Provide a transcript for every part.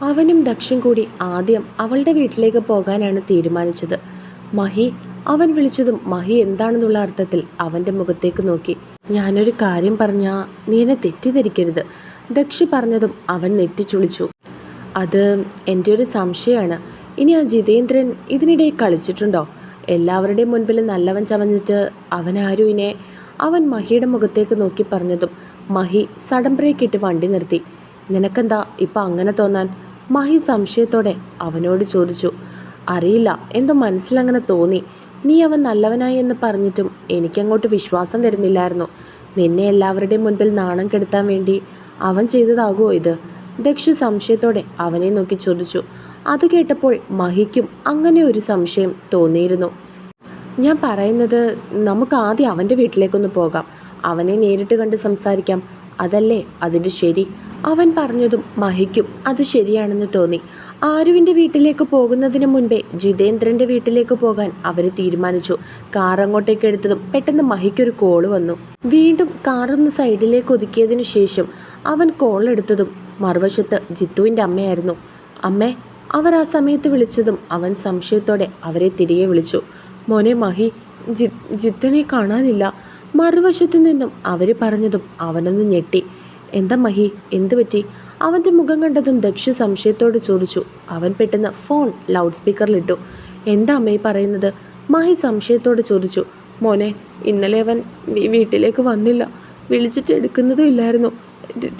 അവനും ദക്ഷം കൂടി ആദ്യം അവളുടെ വീട്ടിലേക്ക് പോകാനാണ് തീരുമാനിച്ചത്. മഹി അവൻ വിളിച്ചതും മഹി എന്താണെന്നുള്ള അർത്ഥത്തിൽ അവന്റെ മുഖത്തേക്ക് നോക്കി. ഞാനൊരു കാര്യം പറഞ്ഞാ നീ എന്നെ തെറ്റിദ്ധരിക്കരുത്. ദക്ഷി പറഞ്ഞതും അവൻ നെറ്റിച്ചുളിച്ചു. അത് എന്റെ ഒരു സംശയമാണ്. ഇനി ആ ജിതേന്ദ്രൻ ഇതിനിടെ കളിച്ചിട്ടുണ്ടോ? എല്ലാവരുടെയും മുൻപിൽ നല്ലവൻ ചമഞ്ഞിട്ട് അവനാരും ഇനെ? അവൻ മഹിയുടെ മുഖത്തേക്ക് നോക്കി പറഞ്ഞതും മഹി സഡൻ ബ്രേക്ക് ഇട്ട് വണ്ടി നിർത്തി. നിനക്കെന്താ ഇപ്പം അങ്ങനെ തോന്നാൻ? മഹി സംശയത്തോടെ അവനോട് ചോദിച്ചു അറിയില്ല എന്തോ മനസ്സിലങ്ങനെ തോന്നി. നീ അവൻ നല്ലവനായി എന്ന് പറഞ്ഞിട്ടും എനിക്കങ്ങോട്ട് വിശ്വാസം തരുന്നില്ലായിരുന്നു. നിന്നെ എല്ലാവരുടെയും മുൻപിൽ നാണം കെടുത്താൻ വേണ്ടി അവൻ ചെയ്തതാകുമോ ഇത്? ദക്ഷ സംശയത്തോടെ അവനെ നോക്കി ചോദിച്ചു. അത് കേട്ടപ്പോൾ മഹിക്കും അങ്ങനെ ഒരു സംശയം തോന്നിയിരുന്നു. ഞാൻ പറയുന്നത് നമുക്ക് ആദ്യം അവന്റെ വീട്ടിലേക്കൊന്ന് പോകാം. അവനെ നേരിട്ട് കണ്ട് സംസാരിക്കാം. അതല്ലേ അതിന്റെ ശരി? അവൻ പറഞ്ഞതും മഹിക്കും അത് ശരിയാണെന്ന് തോന്നി. ആരുവിന്റെ വീട്ടിലേക്ക് പോകുന്നതിന് മുൻപേ ജിതേന്ദ്രന്റെ വീട്ടിലേക്ക് പോകാൻ അവർ തീരുമാനിച്ചു. കാർ അങ്ങോട്ടേക്ക് എടുത്തതും പെട്ടെന്ന് മഹിക്കൊരു കോൾ വന്നു. വീണ്ടും കാറൊന്ന് സൈഡിലേക്ക് ഒതുക്കിയതിനു ശേഷം അവൻ കോൾ എടുത്തതും മറുവശത്ത് ജിത്തുവിന്റെ അമ്മയായിരുന്നു. അമ്മേ അവർ ആ സമയത്ത് വിളിച്ചതും അവൻ സംശയത്തോടെ അവരെ തിരികെ വിളിച്ചു. മോനെ മഹി ജി ജിത്തനെ കാണാനില്ല. മറുവശത്തു നിന്നും അവർ പറഞ്ഞതും അവനൊന്ന് ഞെട്ടി. എന്താ മഹി? എന്തു പറ്റി? അവന്റെ മുഖം കണ്ടതും ദക്ഷ സംശയത്തോട് ചോദിച്ചു. അവൻ പെട്ടെന്ന് ഫോൺ ലൗഡ് സ്പീക്കറിലിട്ടു എന്താ അമ്മയെ പറയുന്നത്? മഹി സംശയത്തോട് ചോദിച്ചു. മോനെ ഇന്നലെ അവൻ വീട്ടിലേക്ക് വന്നില്ല. വിളിച്ചിട്ട് എടുക്കുന്നതും ഇല്ലായിരുന്നു.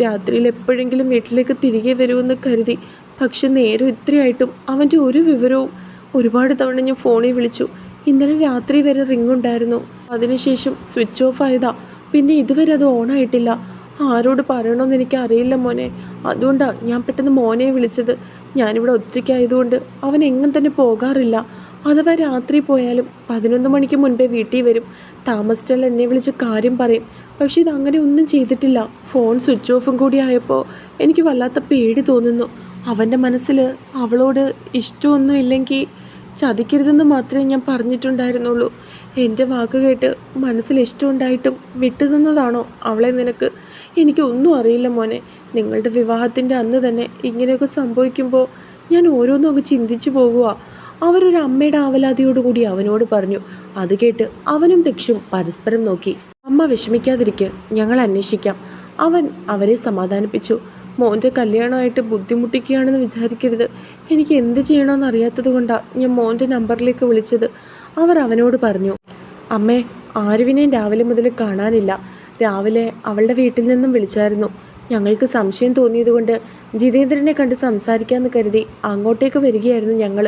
രാത്രിയിൽ എപ്പോഴെങ്കിലും വീട്ടിലേക്ക് തിരികെ വരുമെന്ന് കരുതി. പക്ഷെ നേരം ഇത്രയായിട്ടും അവന്റെ ഒരു വിവരവും ഒരുപാട് തവണ ഞാൻ ഫോണിൽ വിളിച്ചു. ഇന്നലെ രാത്രി വരെ റിംഗ് ഉണ്ടായിരുന്നു അതിനുശേഷം സ്വിച്ച് ഓഫ് ആയതാ. പിന്നെ ഇതുവരെ അത് ഓൺ ആയിട്ടില്ല. ആരോട് പറയണമെന്ന് എനിക്ക് അറിയില്ല മോനെ. അതുകൊണ്ടാണ് ഞാൻ പെട്ടെന്ന് മോനെ വിളിച്ചത്. ഞാനിവിടെ ഒറ്റയ്ക്കായതുകൊണ്ട് അവൻ എങ്ങും തന്നെ പോകാറില്ല. അഥവാ രാത്രി പോയാലും പതിനൊന്ന് മണിക്ക് മുൻപേ വീട്ടിൽ വരും. താമസിച്ചാൽ എന്നെ വിളിച്ച് കാര്യം പറയും. പക്ഷെ ഇതങ്ങനെ ഒന്നും ചെയ്തിട്ടില്ല. ഫോൺ സ്വിച്ച് ഓഫും കൂടി ആയപ്പോൾ എനിക്ക് വല്ലാത്ത പേടി തോന്നുന്നു. അവന്റെ മനസ്സിൽ അവളോട് ഇഷ്ടമൊന്നും ഇല്ലെങ്കിൽ ചതിക്കരുതെന്ന് മാത്രമേ ഞാൻ പറഞ്ഞിട്ടുണ്ടായിരുന്നുള്ളൂ. എന്റെ വാക്ക് കേട്ട് മനസ്സിൽ ഇഷ്ടമുണ്ടായിട്ടും വിട്ടുതന്നതാണോ അവളെ നിനക്ക്? എനിക്ക് ഒന്നും അറിയില്ല മോനെ. നിങ്ങളുടെ വിവാഹത്തിന്റെ അന്ന് തന്നെ ഇങ്ങനെയൊക്കെ സംഭവിക്കുമ്പോൾ ഞാൻ ഓരോന്നും അങ്ങ് ചിന്തിച്ചു പോകുക അവരൊരു അമ്മയുടെ ആവലാതിയോടുകൂടി അവനോട് പറഞ്ഞു. അത് കേട്ട് അവനും ദക്ഷും പരസ്പരം നോക്കി. അമ്മ വിഷമിക്കാതിരിക്കുക ഞങ്ങൾ അന്വേഷിക്കാം. അവൻ അവരെ സമാധാനിപ്പിച്ചു. മോന്റെ കല്യാണമായിട്ട് ബുദ്ധിമുട്ടിക്കുകയാണെന്ന് വിചാരിക്കരുത്. എനിക്ക് എന്ത് ചെയ്യണമെന്ന് അറിയാത്തത് കൊണ്ടാണ് ഞാൻ മോന്റെ നമ്പറിലേക്ക് വിളിച്ചത്. അവർ അവനോട് പറഞ്ഞു അമ്മേ ആരുവിനെയും രാവിലെ മുതൽ കാണാനില്ല. രാവിലെ അവളുടെ വീട്ടിൽ നിന്നും വിളിച്ചായിരുന്നു. ഞങ്ങൾക്ക് സംശയം തോന്നിയതുകൊണ്ട് ജിതേന്ദ്രനെ കണ്ട് സംസാരിക്കാമെന്ന് കരുതി അങ്ങോട്ടേക്ക് വരികയായിരുന്നു ഞങ്ങൾ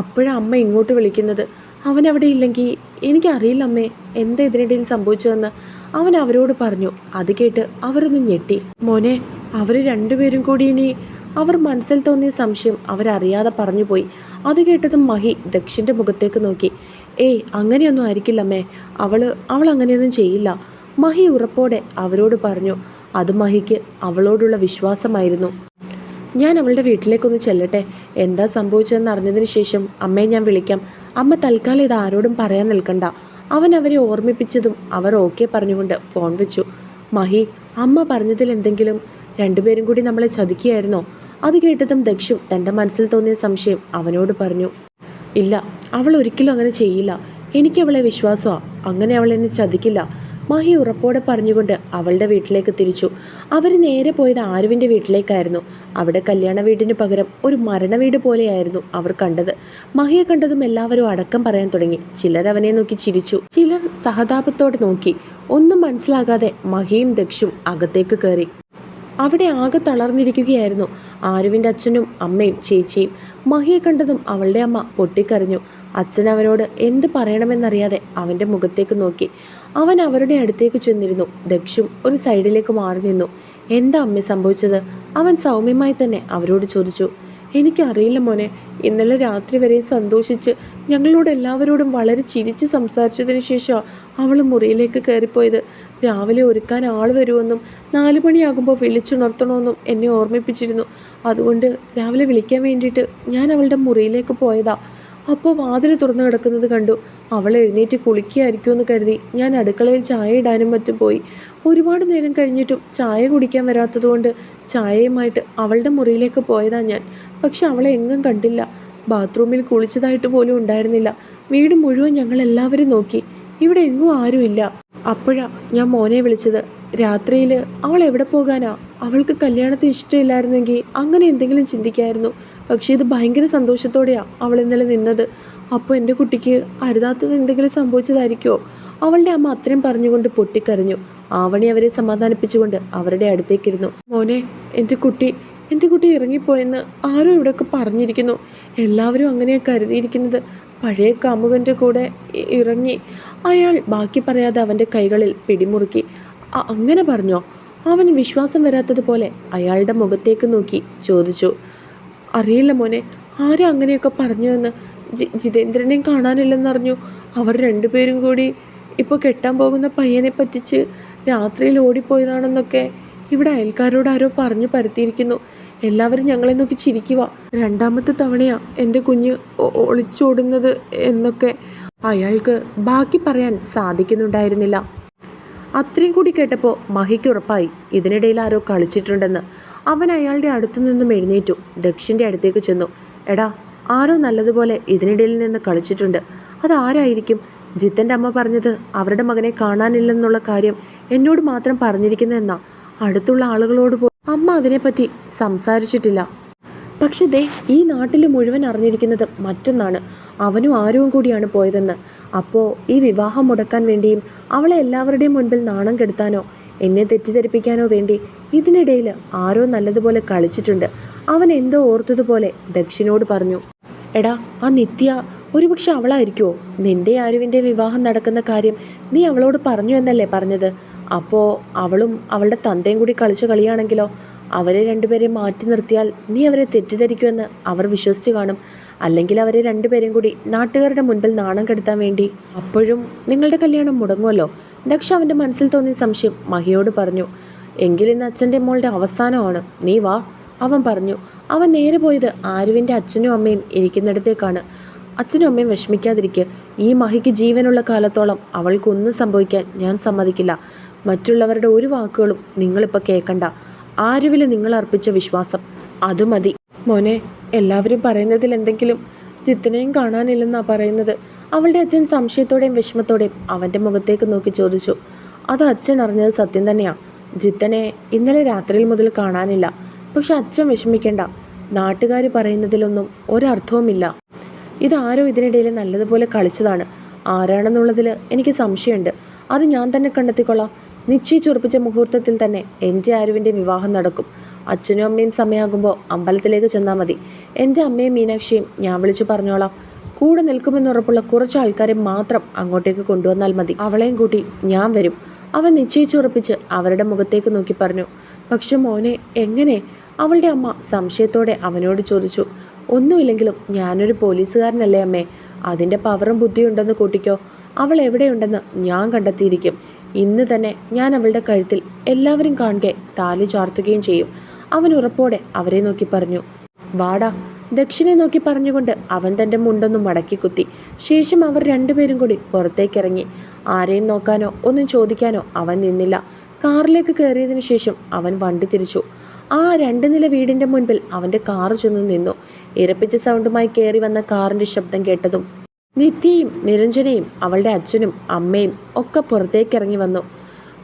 അപ്പോഴാണ് അമ്മ ഇങ്ങോട്ട് വിളിക്കുന്നത്. അവൻ അവിടെ ഇല്ലെങ്കിൽ എനിക്കറിയില്ല അമ്മേ എന്താ ഇതിനിടയിൽ സംഭവിച്ചതെന്ന്. അവൻ അവരോട് പറഞ്ഞു അത് കേട്ട് അവരൊന്ന് ഞെട്ടി. മോനെ അവർ രണ്ടുപേരും കൂടി ഇനി അവർ മനസ്സിൽ തോന്നിയ സംശയം അവരറിയാതെ പറഞ്ഞുപോയി അത് കേട്ടതും മഹി ദക്ഷിന്റെ മുഖത്തേക്ക് നോക്കി. ഏയ് അങ്ങനെയൊന്നും ആയിരിക്കില്ലമ്മേ അവൾ അവൾ അങ്ങനെയൊന്നും ചെയ്യില്ല. മഹി ഉറപ്പോടെ അവരോട് പറഞ്ഞു. അത് മഹിക്ക് അവളോടുള്ള വിശ്വാസമായിരുന്നു. ഞാൻ അവളുടെ വീട്ടിലേക്കൊന്ന് ചെല്ലട്ടെ. എന്താ സംഭവിച്ചതെന്ന് അറിഞ്ഞതിന് ശേഷം അമ്മയെ ഞാൻ വിളിക്കാം. അമ്മ തൽക്കാലം ഇത് ആരോടും പറയാൻ നിൽക്കണ്ട. അവൻ അവരെ ഓർമ്മിപ്പിച്ചതും അവർ ഓക്കെ പറഞ്ഞുകൊണ്ട് ഫോൺ വെച്ചു. മഹി അമ്മ പറഞ്ഞതിൽ എന്തെങ്കിലും രണ്ടുപേരും കൂടി നമ്മളെ ചതിക്കുകയായിരുന്നോ? അത് കേട്ടതും ദക്ഷും തന്റെ മനസ്സിൽ തോന്നിയ സംശയം അവനോട് പറഞ്ഞു ഇല്ല അവൾ ഒരിക്കലും അങ്ങനെ ചെയ്യില്ല. എനിക്ക് അവളെ വിശ്വാസമാ. അങ്ങനെ അവൾ എന്നെ ചതിക്കില്ല. മഹി ഉറപ്പോടെ പറഞ്ഞുകൊണ്ട് അവളുടെ വീട്ടിലേക്ക് തിരിച്ചു. അവർ നേരെ പോയത് ആരുവിന്റെ വീട്ടിലേക്കായിരുന്നു. അവിടെ കല്യാണ വീടിന് പകരം ഒരു മരണ വീട് പോലെയായിരുന്നു അവർ കണ്ടത്. മഹിയെ കണ്ടതും എല്ലാവരും അടക്കം പറയാൻ തുടങ്ങി. ചിലർ അവനെ നോക്കി ചിരിച്ചു. ചിലർ സഹതാപത്തോടെ നോക്കി. ഒന്നും മനസ്സിലാകാതെ മഹിയും ദക്ഷും അകത്തേക്ക് കയറി. അവിടെ ആകെ തളർന്നിരിക്കുകയായിരുന്നു. ആരുവിന്റെ അച്ഛനും അമ്മയും ചേച്ചിയും മഹിയെ കണ്ടതും അവളുടെ അമ്മ പൊട്ടിക്കരഞ്ഞു. അച്ഛൻ അവനോട് എന്ത് പറയണമെന്നറിയാതെ അവന്റെ മുഖത്തേക്ക് നോക്കി. അവൻ അവരുടെ അടുത്തേക്ക് ചെന്നിരുന്നു. ദക്ഷും ഒരു സൈഡിലേക്ക് മാറി നിന്നു. എന്താ അമ്മ സംഭവിച്ചത്? അവൻ സൗമ്യമായി തന്നെ അവരോട് ചോദിച്ചു. എനിക്കറിയില്ല മോനെ. ഇന്നലെ രാത്രി വരെ സന്തോഷിച്ച് ഞങ്ങളോട് എല്ലാവരോടും വളരെ ചിരിച്ച് സംസാരിച്ചതിന് ശേഷം അവൾ മുറിയിലേക്ക് കയറിപ്പോയത്. രാവിലെ ഒരുക്കാൻ ആൾ വരുമെന്നും നാല് മണിയാകുമ്പോൾ വിളിച്ചുണർത്തണമെന്നും എന്നെ ഓർമ്മിപ്പിച്ചിരുന്നു. അതുകൊണ്ട് രാവിലെ വിളിക്കാൻ വേണ്ടിയിട്ട് ഞാൻ അവളുടെ മുറിയിലേക്ക് പോയതാ. അപ്പോൾ വാതിൽ തുറന്നു കിടക്കുന്നത് കണ്ടു. അവൾ എഴുന്നേറ്റ് കുളിക്കുകയായിരിക്കുമെന്ന് കരുതി ഞാൻ അടുക്കളയിൽ ചായ ഇടാനും മറ്റും പോയി. ഒരുപാട് നേരം കഴിഞ്ഞിട്ടും ചായ കുടിക്കാൻ വരാത്തതുകൊണ്ട് ചായയുമായിട്ട് അവളുടെ മുറിയിലേക്ക് പോയതാ ഞാൻ. പക്ഷെ അവളെ എങ്ങും കണ്ടില്ല. ബാത്റൂമിൽ കുളിച്ചതായിട്ട് പോലും ഉണ്ടായിരുന്നില്ല. വീട് മുഴുവൻ ഞങ്ങൾ എല്ലാവരും നോക്കി. ഇവിടെ എങ്ങും ആരുമില്ല. അപ്പോഴാ ഞാൻ മോനെ വിളിച്ചത്. രാത്രിയിൽ അവൾ എവിടെ പോകാനാ? അവൾക്ക് കല്യാണത്തിന് ഇഷ്ടമില്ലായിരുന്നെങ്കിൽ അങ്ങനെ എന്തെങ്കിലും ചിന്തിക്കായിരുന്നു. പക്ഷേ ഇത് ഭയങ്കര സന്തോഷത്തോടെയാണ് അവൾ ഇന്നലെ നിന്നത്. അപ്പോൾ എന്റെ കുട്ടിക്ക് അരുതാത്തത് എന്തെങ്കിലും സംഭവിച്ചതായിരിക്കുമോ അവളുടെ അമ്മ അത്രയും പറഞ്ഞുകൊണ്ട് പൊട്ടിക്കരഞ്ഞു. ആവണി അവരെ സമാധാനിപ്പിച്ചുകൊണ്ട് അവരുടെ അടുത്തേക്കിരുന്നു. മോനെ എന്റെ കുട്ടി എന്റെ കുട്ടി ഇറങ്ങിപ്പോയെന്ന് ആരോ ഇവിടെയൊക്കെ പറഞ്ഞിരിക്കുന്നു. എല്ലാവരും അങ്ങനെയാ കരുതിയിരിക്കുന്നത്. പഴയ കാമുകന്റെ കൂടെ ഇറങ്ങി. അയാൾ ബാക്കി പറയാതെ അവന്റെ കൈകളിൽ പിടിമുറുക്കി. അങ്ങനെ പറഞ്ഞോ? അവൻ വിശ്വാസം വരാത്തതുപോലെ അയാളുടെ മുഖത്തേക്ക് നോക്കി ചോദിച്ചു. അറിയില്ല മോനെ ആരും അങ്ങനെയൊക്കെ പറഞ്ഞുവെന്ന്. ജി ജിതേന്ദ്രനെയും കാണാനില്ലെന്നറിഞ്ഞു. അവർ രണ്ടുപേരും കൂടി ഇപ്പോൾ കെട്ടാൻ പോകുന്ന പയ്യനെ പറ്റിച്ച് രാത്രിയിൽ ഓടിപ്പോയതാണെന്നൊക്കെ ഇവിടെ അയൽക്കാരോട് ആരോ പറഞ്ഞു പരത്തിയിരിക്കുന്നു. എല്ലാവരും ഞങ്ങളെ നോക്കി ചിരിക്കുക രണ്ടാമത്തെ തവണയാ എന്റെ കുഞ്ഞ് ഒളിച്ചോടുന്നത് എന്നൊക്കെ അയാൾക്ക് ബാക്കി പറയാൻ സാധിക്കുന്നുണ്ടായിരുന്നില്ല. അത്രയും കൂടി കേട്ടപ്പോൾ മഹിക്ക് ഉറപ്പായി. ഇതിനിടയിൽ ആരോ കളിച്ചിട്ടുണ്ടെന്ന്. അവൻ അയാളുടെ അടുത്തു നിന്നും എഴുന്നേറ്റു. ദക്ഷിന്റെ അടുത്തേക്ക് ചെന്നു. എടാ ആരോ നല്ലതുപോലെ ഇതിനിടയിൽ നിന്ന് കളിച്ചിട്ടുണ്ട്. അതാരായിരിക്കും? ജിത്തന്റെ അമ്മ പറഞ്ഞത് അവരുടെ മകനെ കാണാനില്ലെന്നുള്ള കാര്യം എന്നോട് മാത്രം പറഞ്ഞിരിക്കുന്നതെന്നാ അടുത്തുള്ള ആളുകളോട് പോ അമ്മ അതിനെപ്പറ്റി സംസാരിച്ചിട്ടില്ല. പക്ഷെ ദേ ഈ നാട്ടിൽ മുഴുവൻ അറിഞ്ഞിരിക്കുന്നത് മറ്റൊന്നാണ്. അവനും ആരും കൂടിയാണ് പോയതെന്ന്. അപ്പോൾ ഈ വിവാഹം മുടക്കാൻ വേണ്ടിയും അവളെ എല്ലാവരുടെയും മുൻപിൽ നാണം കെടുത്താനോ എന്നെ തെറ്റിദ്ധരിപ്പിക്കാനോ വേണ്ടി ഇതിനിടയിൽ ആരോ നല്ലതുപോലെ കളിച്ചിട്ടുണ്ട്. അവൻ എന്തോ ഓർത്തതുപോലെ ദക്ഷിനോട് പറഞ്ഞു എടാ ആ നിത്യ ഒരുപക്ഷെ അവളായിരിക്കുമോ നിന്റെ ആരുവിന്റെ വിവാഹം നടക്കുന്ന കാര്യം നീ അവളോട് പറഞ്ഞു എന്നല്ലേ പറഞ്ഞത്? അപ്പോൾ അവളും അവളുടെ തന്തയും കൂടി കളിച്ച കളിയാണെങ്കിലോ? അവരെ രണ്ടുപേരെ മാറ്റി നിർത്തിയാൽ നീ അവരെ തെറ്റിദ്ധരിക്കുമെന്ന് അവർ വിശ്വസിച്ച് കാണും. അല്ലെങ്കിൽ അവരെ രണ്ടുപേരും കൂടി നാട്ടുകാരുടെ മുൻപിൽ നാണം കെടുത്താൻ വേണ്ടി. അപ്പോഴും നിങ്ങളുടെ കല്യാണം മുടങ്ങുമല്ലോ ദക്ഷ അവന്റെ മനസ്സിൽ തോന്നിയ സംശയം മഹിയോട് പറഞ്ഞു. എങ്കിലിന്ന് അച്ഛന്റെ മോളുടെ അവസാനമാണ്. നീ വാ. അവൻ പറഞ്ഞു. അവൻ നേരെ പോയത് ആരുവിന്റെ അച്ഛനും അമ്മയും ഇരിക്കുന്നിടത്തേക്കാണ്. അച്ഛനും അമ്മയും വിഷമിക്കാതിരിക്കുക ഈ മഹിക്ക് ജീവനുള്ള കാലത്തോളം അവൾക്കൊന്നും സംഭവിക്കാൻ ഞാൻ സമ്മതിക്കില്ല. മറ്റുള്ളവരുടെ ഒരു വാക്കുകളും നിങ്ങളിപ്പോൾ കേൾക്കണ്ട ആരുവിൽ നിങ്ങൾ അർപ്പിച്ച വിശ്വാസം? അത് മതി. മോനെ എല്ലാവരും പറയുന്നതിൽ എന്തെങ്കിലും ജിത്തിനെയും കാണാനില്ലെന്നാ പറയുന്നത്. അവളുടെ അച്ഛൻ സംശയത്തോടെയും വിഷമത്തോടെയും അവന്റെ മുഖത്തേക്ക് നോക്കി ചോദിച്ചു. അത് അച്ഛൻ അറിഞ്ഞത് സത്യം തന്നെയാണ് ജിത്തനെ ഇന്നലെ രാത്രിയിൽ മുതൽ കാണാനില്ല. പക്ഷെ അച്ഛൻ വിഷമിക്കേണ്ട. നാട്ടുകാർ പറയുന്നതിലൊന്നും ഒരർത്ഥവുമില്ല. ഇതാരോ ഇതിനിടയിൽ നല്ലതുപോലെ കളിച്ചതാണ്. ആരാണെന്നുള്ളതിൽ എനിക്ക് സംശയമുണ്ട്. അത് ഞാൻ തന്നെ കണ്ടെത്തിക്കൊള്ളാം. നിശ്ചയിച്ചുറപ്പിച്ച മുഹൂർത്തത്തിൽ തന്നെ എന്റെ ആരുവിന്റെ വിവാഹം നടക്കും. അച്ഛനും അമ്മയും സമയമാകുമ്പോൾ അമ്പലത്തിലേക്ക് ചെന്നാൽ മതി. എന്റെ അമ്മയും മീനാക്ഷിയും ഞാൻ വിളിച്ചു പറഞ്ഞോളാം. കൂടെ നിൽക്കുമെന്നുറപ്പുള്ള കുറച്ച് ആൾക്കാരെ മാത്രം അങ്ങോട്ടേക്ക് കൊണ്ടുവന്നാൽ മതി. അവളെയും കൂട്ടി ഞാൻ വരും. അവൻ നിശ്ചയിച്ചുറപ്പിച്ച് അവരുടെ മുഖത്തേക്ക് നോക്കി പറഞ്ഞു. പക്ഷെ മോനെ എങ്ങനെ? അവളുടെ അമ്മ സംശയത്തോടെ അവനോട് ചോദിച്ചു. ഒന്നുമില്ലെങ്കിലും ഞാനൊരു പോലീസുകാരനല്ലേ അമ്മേ? അതിന്റെ പവറും ബുദ്ധിയുണ്ടെന്ന് കൂട്ടിക്കോ. അവൾ എവിടെയുണ്ടെന്ന് ഞാൻ കണ്ടെത്തിയിരിക്കും. ഇന്ന് തന്നെ ഞാൻ അവളുടെ കഴുത്തിൽ എല്ലാവരും കാണുകെ താലി ചാർത്തുകയും ചെയ്യും. അവൻ ഉറപ്പോടെ അവരെ നോക്കി പറഞ്ഞു. വാടാ. ദക്ഷിണെ നോക്കി പറഞ്ഞുകൊണ്ട് അവൻ തന്റെ മുണ്ടൊന്നും മടക്കി കുത്തി. ശേഷം അവർ രണ്ടുപേരും കൂടി പുറത്തേക്കിറങ്ങി. ആരെയും നോക്കാനോ ഒന്നും ചോദിക്കാനോ അവൻ നിന്നില്ല. കാറിലേക്ക് കയറിയതിനു ശേഷം അവൻ വണ്ടി തിരിച്ചു. ആ രണ്ട് നില വീടിന്റെ മുൻപിൽ അവന്റെ കാറ് ചെന്ന് നിന്നു. ഇരപ്പിച്ച സൗണ്ടുമായി കയറി വന്ന കാറിന്റെ ശബ്ദം കേട്ടതും നിത്യയും നിരഞ്ജനയും അവളുടെ അച്ഛനും അമ്മയും ഒക്കെ പുറത്തേക്ക് ഇറങ്ങി വന്നു.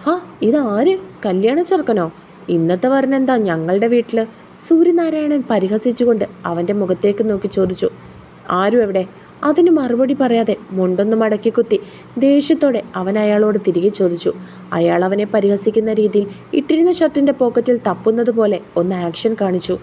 ഹാ ഇതാര് കല്യാണ ചെറുക്കനോ? ഇന്നത്തെ വരനെന്താ ഞങ്ങളുടെ വീട്ടിൽ സൂര്യനാരായണൻ പരിഹസിച്ചുകൊണ്ട് അവന്റെ മുഖത്തേക്ക് നോക്കി ചോദിച്ചു. ആരും എവിടെ? അതിന് മറുപടി പറയാതെ മുണ്ടൊന്ന് മടക്കി കുത്തി ദേഷ്യത്തോടെ അവൻ അയാളോട് തിരികെ ചോദിച്ചു. അയാൾ അവനെ പരിഹസിക്കുന്ന രീതിയിൽ ഇട്ടിരുന്ന ഷർട്ടിന്റെ പോക്കറ്റിൽ തപ്പുന്നത് പോലെ ഒന്ന് ആക്ഷൻ കാണിച്ചു.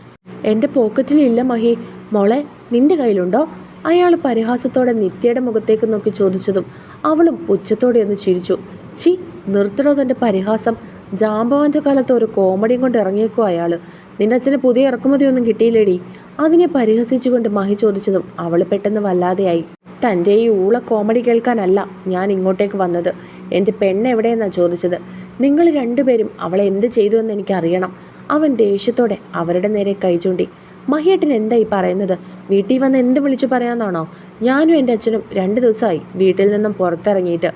എന്റെ പോക്കറ്റിലില്ല മഹി. മോളെ നിന്റെ കയ്യിലുണ്ടോ? അയാൾ പരിഹാസത്തോടെ നിത്യയുടെ മുഖത്തേക്ക് നോക്കി ചോദിച്ചതും അവളും ഉച്ചത്തോടെ ഒന്ന് ചിരിച്ചു. ചി നിർത്തണോ തന്റെ പരിഹാസം? ജാമ്പവാന്റെ കാലത്ത് ഒരു കോമഡിയും കൊണ്ട് ഇറങ്ങിയേക്കോ അയാൾ നിന്റെ അച്ഛന് പുതിയ ഇറക്കുമതിയൊന്നും കിട്ടിയില്ലേടി? അതിനെ പരിഹസിച്ചുകൊണ്ട് മഹി ചോദിച്ചതും അവൾ പെട്ടെന്ന് വല്ലാതെയായി. തന്റെ ഈ ഊള കോമഡി കേൾക്കാനല്ല ഞാൻ ഇങ്ങോട്ടേക്ക് വന്നത്. എന്റെ പെണ്ണ് എവിടെയെന്നാണ് ചോദിച്ചത്? നിങ്ങൾ രണ്ടുപേരും അവളെ എന്ത് ചെയ്തു എന്ന് എനിക്കറിയണം. അവൻ ദേഷ്യത്തോടെ അവരുടെ നേരെ കൈ ചൂണ്ടി മഹിയേട്ടൻ എന്തായി പറയുന്നത്? വീട്ടിൽ വന്ന് എന്ത് വിളിച്ചു പറയാന്നാണോ ഞാനും എന്റെ അച്ഛനും രണ്ട് ദിവസമായി വീട്ടിൽ നിന്നും പുറത്തിറങ്ങിയിട്ട്.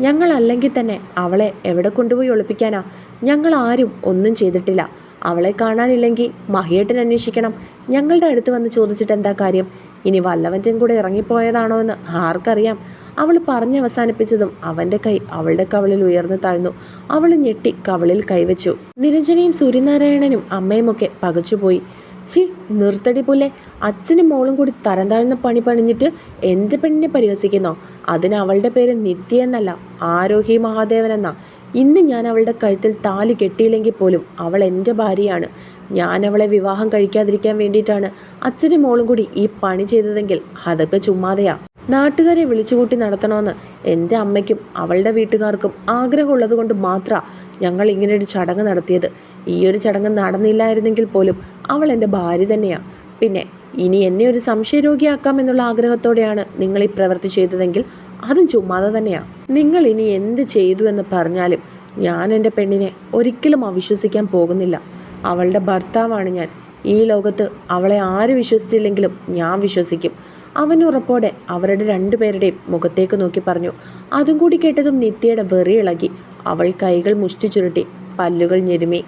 ഞങ്ങൾ അല്ലെങ്കിൽ തന്നെ അവളെ എവിടെ കൊണ്ടുപോയി ഒളിപ്പിക്കാനാ? ഞങ്ങൾ ആരും ഒന്നും ചെയ്തിട്ടില്ല. അവളെ കാണാനില്ലെങ്കിൽ മഹിയേട്ടൻ അന്വേഷിക്കണം. ഞങ്ങളുടെ അടുത്ത് വന്ന് ചോദിച്ചിട്ട് എന്താ കാര്യം? ഇനി വല്ലവന്റെ കൂടെ ഇറങ്ങിപ്പോയതാണോ എന്ന് ആർക്കറിയാം. അവൾ പറഞ്ഞവസാനിപ്പിച്ചതും അവന്റെ കൈ അവളുടെ കവളിൽ ഉയർന്നു താഴ്ന്നു. അവൾ ഞെട്ടി കവളിൽ കൈവച്ചു. നിരഞ്ജനയും സൂര്യനാരായണനും അമ്മയുമൊക്കെ പകച്ചുപോയി. ചി നിർത്തടി പോലെ. അച്ഛനും മോളും കൂടി തരം താഴ്ന്ന പണി പണിഞ്ഞിട്ട് എന്റെ പെണ്ണിനെ പരിഹസിക്കുന്നോ? അതിന് അവളുടെ പേര് നിത്യ എന്നല്ല ആരോഹി മഹാദേവൻ എന്നാ. ഇന്ന് ഞാൻ അവളുടെ കഴുത്തിൽ താലി കെട്ടിയില്ലെങ്കിൽ പോലും അവൾ എന്റെ ഭാര്യയാണ്. ഞാൻ അവളെ വിവാഹം കഴിക്കാതിരിക്കാൻ വേണ്ടിയിട്ടാണ് അച്ഛനും മോളും കൂടി ഈ പണി ചെയ്തതെങ്കിൽ അതൊക്കെ ചുമ്മാതെയാ. നാട്ടുകാരെ വിളിച്ചുകൂട്ടി നടത്തണമെന്ന് എന്റെ അമ്മയ്ക്കും അവളുടെ വീട്ടുകാർക്കും ആഗ്രഹമുള്ളത് കൊണ്ട് മാത്രമാണ് ഞങ്ങൾ ഇങ്ങനെ ഒരു ചടങ്ങ് നടത്തിയത്. ഈ ഒരു ചടങ്ങ് നടന്നില്ലായിരുന്നെങ്കിൽ പോലും അവൾ എന്റെ ഭാര്യ തന്നെയാണ് പിന്നെ ഇനി എന്നെ ഒരു സംശയരോഗിയാക്കാം എന്നുള്ള ആഗ്രഹത്തോടെയാണ് നിങ്ങൾ ഈ പ്രവൃത്തി ചെയ്തതെങ്കിൽ അതും ചുമ്മാതെ തന്നെയാണ് നിങ്ങൾ ഇനി എന്ത് ചെയ്തു എന്ന് പറഞ്ഞാലും ഞാൻ എന്റെ പെണ്ണിനെ ഒരിക്കലും അവിശ്വസിക്കാൻ പോകുന്നില്ല. അവളുടെ ഭർത്താവാണ് ഞാൻ. ഈ ലോകത്ത് അവളെ ആര് വിശ്വസിച്ചില്ലെങ്കിലും ഞാൻ വിശ്വസിക്കും. അവൻ ഉറപ്പോടെ അവരുടെ രണ്ടുപേരുടെയും മുഖത്തേക്ക് നോക്കി പറഞ്ഞു. അതും കൂടി കേട്ടതും നിത്യയുടെ വെറിയിളകി. അവൾ കൈകൾ മുഷ്ടി ചുരുട്ടി പല്ലുകൾ ഞെരുമി.